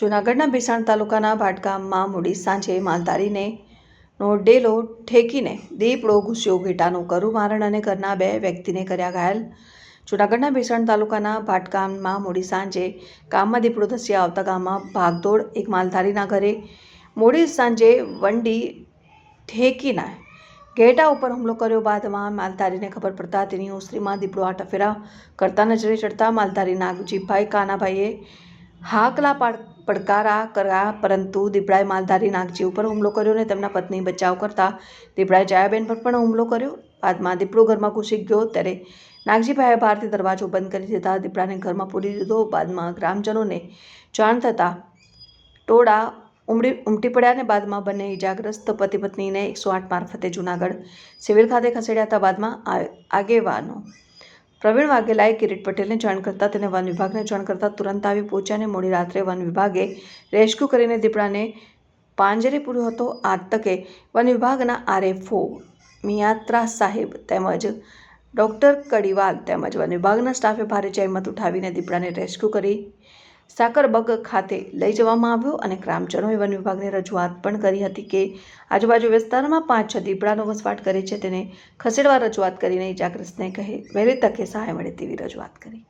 જૂનાગઢના ભીસાણ તાલુકાના ભાટગામમાં મૂડી સાંજે માલધારીને નો ડેલો ઠેકીને દીપડો ઘૂસ્યો. ઘેટાનું કરું મારણ અને ઘરના બે વ્યક્તિને કર્યા ઘાયલ. જૂનાગઢના ભીસાણ તાલુકાના ભાટગામમાં મોડી સાંજે ગામમાં દીપડો ધસી આવતા ગામમાં ભાગદોડ. એક માલધારીના ઘરે મોડી સાંજે વંડી ઠેકીના ઘેટા ઉપર હુમલો કર્યો બાદમાં માલધારીને ખબર પડતા તેની ઓસરીમાં દીપડો આટફેરા કરતા નજરે ચડતા માલધારીના જીભાઈ કાનાભાઈએ હાકલા પાડ, પડકારા કર્યા પરંતુ દીપડાએ માલધારી નાગજી ઉપર હુમલો કર્યો અને તેમના પત્ની બચાવ કરતા દીપડાએ જયાબેન પર પણ હુમલો કર્યો. બાદમાં દીપડો ઘરમાં ઘૂસી ગયો ત્યારે નાગજીભાઈએ બહારથી દરવાજો બંધ કરી દીધા. દીપડાને ઘરમાં પૂરી દીધો. બાદમાં ગ્રામજનોને જાણ થતાં ટોળા ઉમડી, ઉમટી પડ્યા અને બાદમાં બંને ઇજાગ્રસ્ત પતિ પત્નીને એકસો આઠ મારફતે જૂનાગઢ સિવિલ ખાતે ખસેડ્યા હતા. બાદમાં આગેવાનો પ્રવીણ વાઘેલાએ કિરીટ પટેલને જાણ કરતાં તેને વન વિભાગને જાણ કરતાં તુરંત આવી પહોંચ્યા અને મોડી રાત્રે વન વિભાગે રેસ્ક્યુ કરીને દીપડાને પાંજરે પૂર્યો હતો. આ તકે વન વિભાગના આરએફઓ મિયાત્રા સાહેબ તેમજ ડૉક્ટર કડીવાલ તેમજ વન વિભાગના સ્ટાફે ભારે જહેમત ઉઠાવીને દીપડાને રેસ્ક્યુ કરી સાકરબગ ખાતે લઈ જવામાં આવ્યો અને ગ્રામજનોએ વન વિભાગને રજૂઆત પણ કરી હતી કે આજુબાજુ વિસ્તારમાં પાંચ, છ દીપડાનો વસવાટ કરે છે. તેને ખસેડવા રજૂઆત કરીને ઇજાગ્રસ્તને કહે, વહેલી તકે સહાય મળે તેવી રજૂઆત કરી.